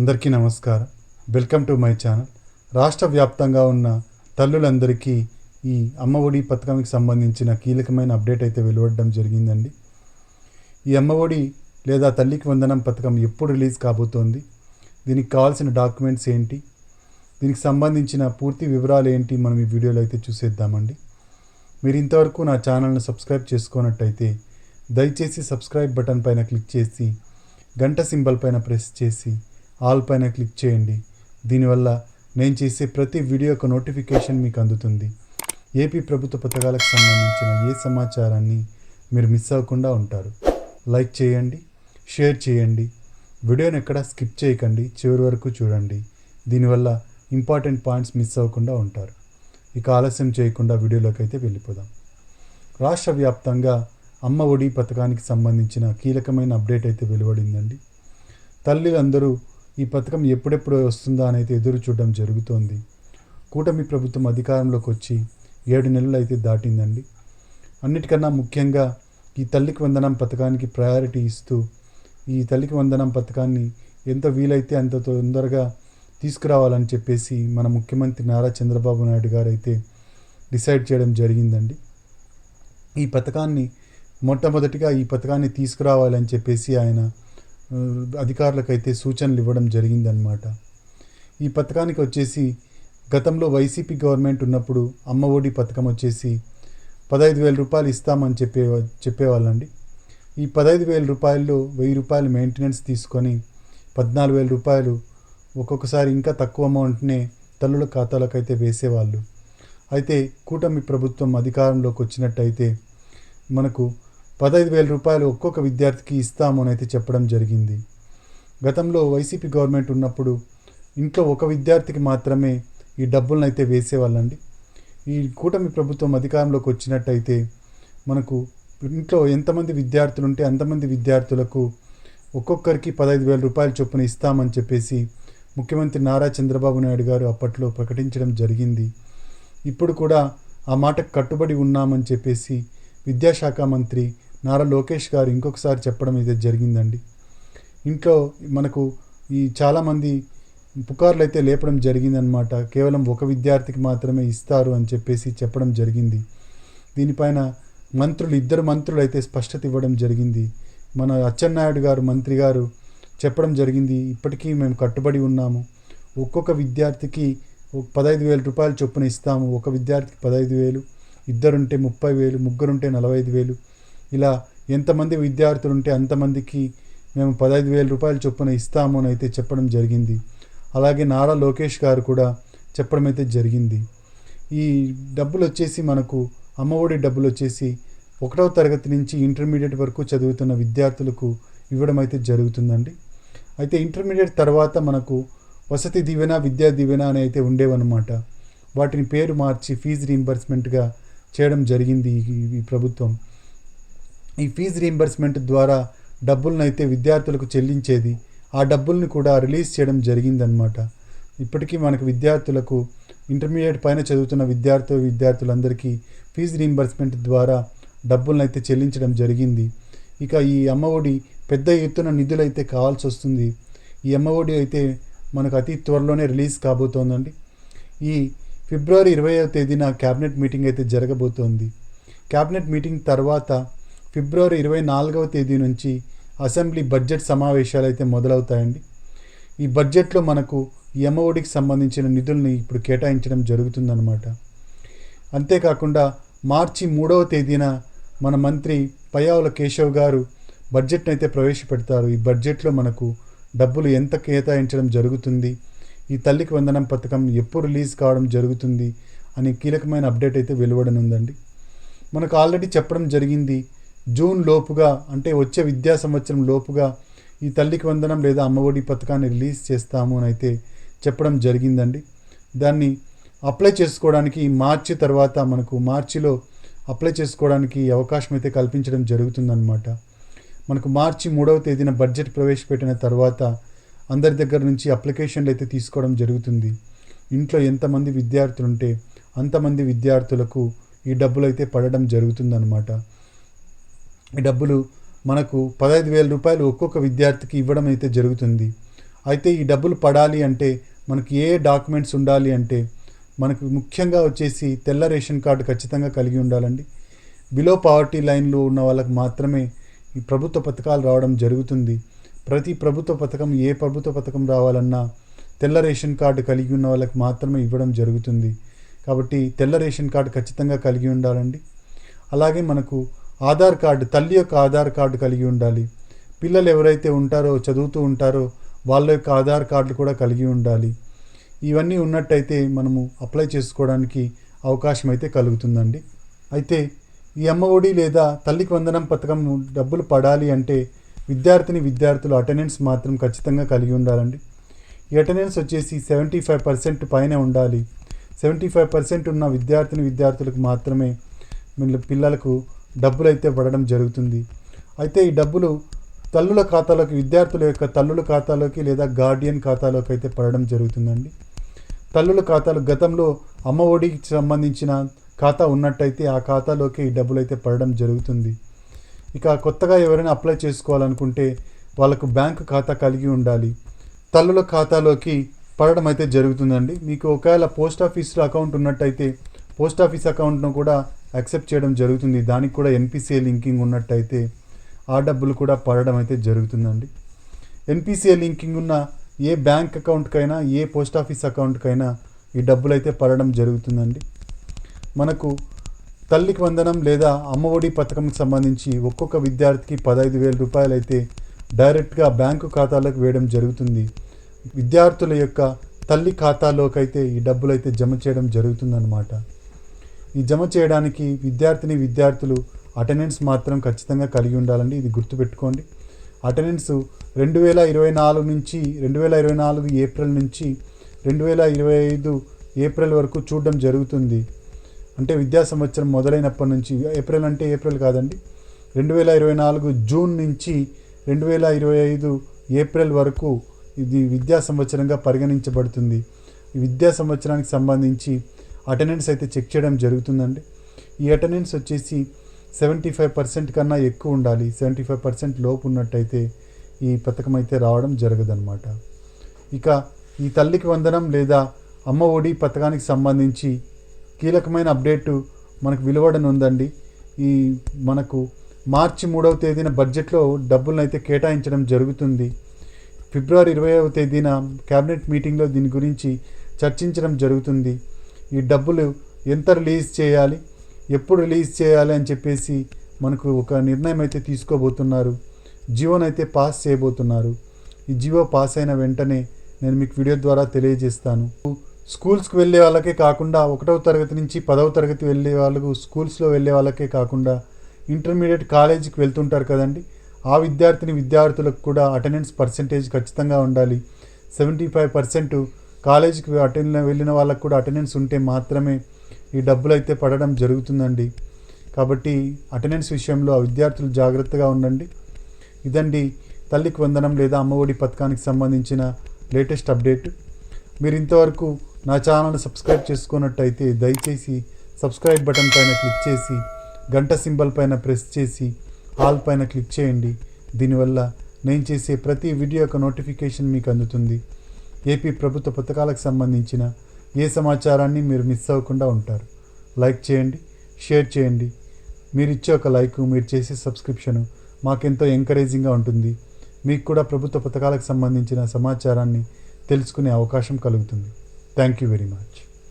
అందరికీ నమస్కారం. Welcome to my channel. రాష్ట్ర వ్యాప్తంగా ఉన్న తల్లులందరికీ ఈ అమ్మ ఒడి పథకానికి సంబంధించిన కీలకమైన అప్డేట్ అయితే వెలువడడం జరిగిందండి. ఈ అమ్మ ఒడి లేదా తల్లికి వందనం పథకం ఎప్పుడు రిలీజ్ కాబోతోంది? దీనికి కావాల్సిన డాక్యుమెంట్స్ ఏంటి? దీనికి సంబంధించిన పూర్తి వివరాలు ఏంటి? మనం ఈ వీడియోలో అయితే చూసేద్దామండి. మీరు ఇంతవరకు నా ఛానల్ని సబ్స్క్రైబ్ చేసుకున్నట్టయితే దయచేసి సబ్స్క్రైబ్ బటన్ పైన క్లిక్ చేసి గంట సింబల్ పైన ప్రెస్ చేసి ఆల్ పైన క్లిక్ చేయండి. దీనివల్ల నేను చేసే ప్రతి వీడియో యొక్క నోటిఫికేషన్ మీకు అందుతుంది. ఏపీ ప్రభుత్వ పథకాలకు సంబంధించిన ఏ సమాచారాన్ని మీరు మిస్ అవ్వకుండా ఉంటారు. లైక్ చేయండి షేర్ చేయండి. వీడియోని ఎక్కడ స్కిప్ చేయకండి చివరి వరకు చూడండి. దీనివల్ల ఇంపార్టెంట్ పాయింట్స్ మిస్ అవ్వకుండా ఉంటారు. ఇక ఆలస్యం చేయకుండా వీడియోలోకి అయితే వెళ్ళిపోదాం. రాష్ట్ర వ్యాప్తంగా అమ్మ ఒడి పథకానికి సంబంధించిన కీలకమైన అప్డేట్ అయితే వెలువడిందండి. తల్లులందరూ ఈ పథకం ఎప్పుడెప్పుడు వస్తుందా అని అయితే ఎదురు చూడడం జరుగుతోంది. కూటమి ప్రభుత్వం అధికారంలోకి వచ్చి ఏడు నెలలు అయితే దాటిందండి. అన్నిటికన్నా ముఖ్యంగా ఈ తల్లికి వందనం పథకానికి ప్రయారిటీ ఇస్తూ ఈ తల్లికి వందనం పథకాన్ని ఎంత వీలైతే అంత తొందరగా తీసుకురావాలని చెప్పేసి మన ముఖ్యమంత్రి నారా చంద్రబాబు నాయుడు గారు అయితే డిసైడ్ చేయడం జరిగిందండి. ఈ పథకాన్ని మొట్టమొదటిగా ఈ పథకాన్ని తీసుకురావాలని చెప్పేసి ఆయన అధికారులకైతే సూచనలు ఇవ్వడం జరిగిందనమాట ఈ పథకానికి వచ్చేసి గతంలో వైసీపీ గవర్నమెంట్ ఉన్నప్పుడు అమ్మ ఒడి పథకం వచ్చేసి పదహైదు వేల రూపాయలు ఇస్తామని చెప్పే చెప్పేవాళ్ళండి. ఈ పదహైదు వేల రూపాయల్లో వెయ్యి రూపాయలు మెయింటెనెన్స్ తీసుకొని పద్నాలుగు వేల రూపాయలు ఒక్కొక్కసారి ఇంకా తక్కువ అమౌంట్నే తల్లుల ఖాతాలకు అయితే వేసేవాళ్ళు. అయితే కూటమి ప్రభుత్వం అధికారంలోకి వచ్చినట్టయితే మనకు పదహైదు వేల రూపాయలు ఒక్కొక్క విద్యార్థికి ఇస్తాము అని అయితే చెప్పడం జరిగింది. గతంలో వైసీపీ గవర్నమెంట్ ఉన్నప్పుడు ఇంట్లో ఒక విద్యార్థికి మాత్రమే ఈ డబ్బులను అయితే వేసేవాళ్ళండి. ఈ కూటమి ప్రభుత్వం అధికారంలోకి వచ్చినట్టయితే మనకు ఇంట్లో ఎంతమంది విద్యార్థులు ఉంటే అంతమంది విద్యార్థులకు ఒక్కొక్కరికి పదహైదు వేల రూపాయల చొప్పున ఇస్తామని చెప్పేసి ముఖ్యమంత్రి నారా చంద్రబాబు నాయుడు గారు అప్పట్లో ప్రకటించడం జరిగింది. ఇప్పుడు కూడా ఆ మాటకు కట్టుబడి ఉన్నామని చెప్పేసి విద్యాశాఖ మంత్రి నారా లోకేష్ గారు ఇంకొకసారి చెప్పడం అయితే జరిగిందండి. ఇంట్లో మనకు ఈ చాలామంది పుకార్లు అయితే లేపడం జరిగిందనమాట కేవలం ఒక విద్యార్థికి మాత్రమే ఇస్తారు అని చెప్పేసి చెప్పడం జరిగింది. దీనిపైన మంత్రులు ఇద్దరు మంత్రులు అయితే స్పష్టత ఇవ్వడం జరిగింది. మన అచ్చెన్నాయుడు గారు మంత్రి గారు చెప్పడం జరిగింది. ఇప్పటికీ మేము కట్టుబడి ఉన్నాము. ఒక్కొక్క విద్యార్థికి ఒక పదహైదు వేల రూపాయలు చొప్పున ఇస్తాము. ఒక విద్యార్థికి పదహైదు వేలు ఇద్దరుంటే ముప్పై వేలు ముగ్గురుంటే నలభై ఐదు వేలు ఇలా ఎంతమంది విద్యార్థులు ఉంటే అంతమందికి మేము పదహైదు వేల రూపాయల చొప్పున ఇస్తాము అని అయితే చెప్పడం జరిగింది. అలాగే నారా లోకేష్ గారు కూడా చెప్పడం అయితే జరిగింది. ఈ డబ్బులు వచ్చేసి మనకు అమ్మఒడి డబ్బులు వచ్చేసి ఒకటవ తరగతి నుంచి ఇంటర్మీడియట్ వరకు చదువుతున్న విద్యార్థులకు ఇవ్వడం అయితే జరుగుతుందండి. అయితే ఇంటర్మీడియట్ తర్వాత మనకు వసతి దీవెన విద్యా దీవెన అని అయితే ఉండేవన్నమాట. వాటిని పేరు మార్చి ఫీజు రీంబర్స్మెంట్గా చేయడం జరిగింది ఈ ప్రభుత్వం. ఈ ఫీజు రీంబర్స్మెంట్ ద్వారా డబ్బులను అయితే విద్యార్థులకు చెల్లించేది ఆ డబ్బుల్ని కూడా రిలీజ్ చేయడం జరిగిందనమాట ఇప్పటికీ మనకు విద్యార్థులకు ఇంటర్మీడియట్ పైన చదువుతున్న విద్యార్థి విద్యార్థులందరికీ ఫీజు రీంబర్స్మెంట్ ద్వారా డబ్బులను అయితే చెల్లించడం జరిగింది. ఇక ఈ అమ్మఒడి పెద్ద ఎత్తున నిధులు అయితే కావాల్సి వస్తుంది ఈ అమ్మఒడి అయితే మనకు అతి త్వరలోనే రిలీజ్ కాబోతోందండి. ఈ ఫిబ్రవరి ఇరవైవ తేదీన క్యాబినెట్ మీటింగ్ అయితే జరగబోతోంది. క్యాబినెట్ మీటింగ్ తర్వాత ఫిబ్రవరి ఇరవై నాలుగవ తేదీ నుంచి అసెంబ్లీ బడ్జెట్ సమావేశాలు అయితే మొదలవుతాయండి. ఈ బడ్జెట్లో మనకు ఈ సంబంధించిన నిధుల్ని ఇప్పుడు కేటాయించడం జరుగుతుందన్నమాట. అంతేకాకుండా మార్చి మూడవ తేదీన మన మంత్రి పయావుల కేశవ్ గారు బడ్జెట్ని అయితే ప్రవేశపెడతారు. ఈ బడ్జెట్లో మనకు డబ్బులు ఎంత కేటాయించడం జరుగుతుంది ఈ తల్లికి వందనం పథకం ఎప్పుడు రిలీజ్ కావడం జరుగుతుంది అని కీలకమైన అప్డేట్ అయితే వెలువడనుందండి. మనకు ఆల్రెడీ చెప్పడం జరిగింది జూన్ లోపుగా అంటే వచ్చే విద్యా సంవత్సరం లోపుగా ఈ తల్లికి వందనం లేదా అమ్మఒడి పథకాన్ని రిలీజ్ చేస్తాము అని అయితే చెప్పడం జరిగిందండి. దాన్ని అప్లై చేసుకోవడానికి మార్చి తర్వాత మనకు మార్చిలో అప్లై చేసుకోవడానికి అవకాశం అయితే కల్పించడం జరుగుతుందన్నమాట. మనకు మార్చి మూడవ తేదీన బడ్జెట్ ప్రవేశపెట్టిన తర్వాత అందరి దగ్గర నుంచి అప్లికేషన్లు అయితే తీసుకోవడం జరుగుతుంది. ఇంట్లో ఎంతమంది విద్యార్థులు ఉంటే అంతమంది విద్యార్థులకు ఈ డబ్బులు అయితే పడడం జరుగుతుందన్నమాట. డబ్బులు మనకు పదహైదు వేల రూపాయలు ఒక్కొక్క విద్యార్థికి ఇవ్వడం అయితే జరుగుతుంది. అయితే ఈ డబ్బులు పడాలి అంటే మనకి ఏ డాక్యుమెంట్స్ ఉండాలి అంటే మనకు ముఖ్యంగా వచ్చేసి తెల్ల రేషన్ కార్డు ఖచ్చితంగా కలిగి ఉండాలండి. బిలో పావర్టీ లైన్లో ఉన్న వాళ్ళకి మాత్రమే ఈ ప్రభుత్వ పథకాలు రావడం జరుగుతుంది. ప్రతి ప్రభుత్వ పథకం ఏ ప్రభుత్వ పథకం రావాలన్నా తెల్ల రేషన్ కార్డు కలిగి ఉన్న వాళ్ళకి మాత్రమే ఇవ్వడం జరుగుతుంది. కాబట్టి తెల్ల రేషన్ కార్డు ఖచ్చితంగా కలిగి ఉండాలండి. అలాగే మనకు ఆధార్ కార్డు తల్లి యొక్క ఆధార్ కార్డు కలిగి ఉండాలి. పిల్లలు ఎవరైతే ఉంటారో చదువుతూ ఉంటారో వాళ్ళ యొక్క ఆధార్ కార్డులు కూడా కలిగి ఉండాలి. ఇవన్నీ ఉన్నట్టయితే మనము అప్లై చేసుకోవడానికి అవకాశం అయితే కలుగుతుందండి. అయితే ఈ అమ్మ ఒడి లేదా తల్లికి వందనం పథకం డబ్బులు పడాలి అంటే విద్యార్థిని విద్యార్థులు అటెండెన్స్ మాత్రం ఖచ్చితంగా కలిగి ఉండాలండి. ఈ అటెండెన్స్ వచ్చేసి సెవెంటీ ఫైవ్ పర్సెంట్ పైన ఉండాలి. సెవెంటీ ఫైవ్ పర్సెంట్ ఉన్న విద్యార్థిని విద్యార్థులకు మాత్రమే పిల్లలకు డబ్బులు అయితే పడడం జరుగుతుంది. అయితే ఈ డబ్బులు తల్లుల ఖాతాలోకి విద్యార్థుల యొక్క తల్లుల ఖాతాలోకి లేదా గార్డియన్ ఖాతాలోకి అయితే పడడం జరుగుతుందండి. తల్లుల ఖాతాలు గతంలో అమ్మ ఒడికి సంబంధించిన ఖాతా ఉన్నట్టయితే ఆ ఖాతాలోకి ఈ డబ్బులు అయితే పడడం జరుగుతుంది. ఇక కొత్తగా ఎవరైనా అప్లై చేసుకోవాలనుకుంటే వాళ్ళకు బ్యాంకు ఖాతా కలిగి ఉండాలి. తల్లుల ఖాతాలోకి పడడం అయితే జరుగుతుందండి. మీకు ఒకవేళ పోస్ట్ ఆఫీస్లో అకౌంట్ ఉన్నట్టయితే పోస్ట్ ఆఫీస్ అకౌంట్ను కూడా యాక్సెప్ట్ చేయడం జరుగుతుంది. దానికి కూడా ఎన్పిసిఐ లింకింగ్ ఉన్నట్టయితే ఆ డబ్బులు కూడా పడడం అయితే జరుగుతుందండి. ఎన్పిసిఐ లింకింగ్ ఉన్న ఏ బ్యాంక్ అకౌంట్కైనా ఏ పోస్ట్ ఆఫీస్ అకౌంట్కైనా ఈ డబ్బులు అయితే పడడం జరుగుతుందండి. మనకు తల్లికి వందనం లేదా అమ్మఒడి పథకంకి సంబంధించి ఒక్కొక్క విద్యార్థికి పదహైదు వేల రూపాయలు అయితే డైరెక్ట్గా బ్యాంకు ఖాతాలోకి వేయడం జరుగుతుంది. విద్యార్థుల యొక్క తల్లి ఖాతాలోకి అయితే ఈ డబ్బులు అయితే జమ చేయడం జరుగుతుందన్నమాట. ఈ జమ చేయడానికి విద్యార్థిని విద్యార్థులు అటెండెన్స్ మాత్రం ఖచ్చితంగా కలిగి ఉండాలండి. ఇది గుర్తుపెట్టుకోండి. అటెండెన్స్ రెండు వేల ఇరవై నాలుగు నుంచి రెండు వేల ఇరవై నాలుగు ఏప్రిల్ నుంచి రెండు వేల ఇరవై ఐదు ఏప్రిల్ వరకు చూడడం జరుగుతుంది. అంటే విద్యా సంవత్సరం మొదలైనప్పటి నుంచి ఏప్రిల్ అంటే ఏప్రిల్ కాదండి. రెండు వేల ఇరవై నాలుగు జూన్ నుంచి రెండు వేల ఇరవై ఐదు ఏప్రిల్ వరకు ఇది విద్యా సంవత్సరంగా పరిగణించబడుతుంది. విద్యా సంవత్సరానికి సంబంధించి అటెండెన్స్ అయితే చెక్ చేయడం జరుగుతుందండి. ఈ అటెండెన్స్ వచ్చేసి సెవెంటీ ఫైవ్ పర్సెంట్ కన్నా ఎక్కువ ఉండాలి. సెవెంటీ ఫైవ్ పర్సెంట్ లోపు ఉన్నట్టయితే ఈ పథకం అయితే రావడం జరగదన్నమాట. ఇక ఈ తల్లికి వందనం లేదా అమ్మ ఒడి పథకానికి సంబంధించి కీలకమైన అప్డేటు మనకు విలువడనుందండి. ఈ మనకు మార్చి మూడవ తేదీన బడ్జెట్లో డబ్బులను అయితే కేటాయించడం జరుగుతుంది. ఫిబ్రవరి ఇరవైవ తేదీన క్యాబినెట్ మీటింగ్లో దీని గురించి చర్చించడం జరుగుతుంది. ఈ డబ్బులు ఎంత రిలీజ్ చేయాలి? ఎప్పుడు రిలీజ్ చేయాలి అని చెప్పేసి మనకు ఒక నిర్ణయం అయితే తీసుకోబోతున్నారు. జియోనైతే పాస్ చేయబోతున్నారు. ఈ జియో పాస్ అయిన వెంటనే నేను మీకు వీడియో ద్వారా తెలియజేస్తాను. స్కూల్స్కి వెళ్ళే వాళ్ళకే కాకుండా ఒకటవ తరగతి నుంచి పదవ తరగతి వెళ్ళే వాళ్ళకు స్కూల్స్లో వెళ్ళే వాళ్ళకే కాకుండా ఇంటర్మీడియట్ కాలేజీకి వెళ్తుంటారు కదండి. ఆ విద్యార్థిని విద్యార్థులకు కూడా అటెండెన్స్ పర్సంటేజ్ ఖచ్చితంగా ఉండాలి. సెవెంటీ ఫైవ్ పర్సెంట్ కాలేజీకి అటెండ్ వెళ్ళిన వాళ్ళకు కూడా అటెండెన్స్ ఉంటే మాత్రమే ఈ డబ్బులు అయితే పడడం జరుగుతుందండి. కాబట్టి అటెండెన్స్ విషయంలో ఆ విద్యార్థులు జాగ్రత్తగా ఉండండి. ఇదండి తల్లికి వందనం లేదా అమ్మఒడి పథకానికి సంబంధించిన లేటెస్ట్ అప్డేట్. మీరు ఇంతవరకు నా ఛానల్ సబ్స్క్రైబ్ చేసుకున్నట్టయితే దయచేసి సబ్స్క్రైబ్ బటన్ పైన క్లిక్ చేసి గంట సింబల్ పైన ప్రెస్ చేసి ఆల్ పైన క్లిక్ చేయండి. దీనివల్ల నేను చేసే ప్రతి వీడియో యొక్క నోటిఫికేషన్ మీకు అందుతుంది. ఏపీ ప్రభుత్వ పథకాలకు సంబంధించిన ఏ సమాచారాన్ని మీరు మిస్ అవ్వకుండా ఉంటారు. లైక్ చేయండి షేర్ చేయండి. మీరు ఇచ్చే ఒక లైక్ మీరు చేసే సబ్స్క్రిప్షను మాకెంతో ఎంకరేజింగ్గా ఉంటుంది. మీకు కూడా ప్రభుత్వ పథకాలకు సంబంధించిన సమాచారాన్ని తెలుసుకునే అవకాశం కలుగుతుంది. Thank you very much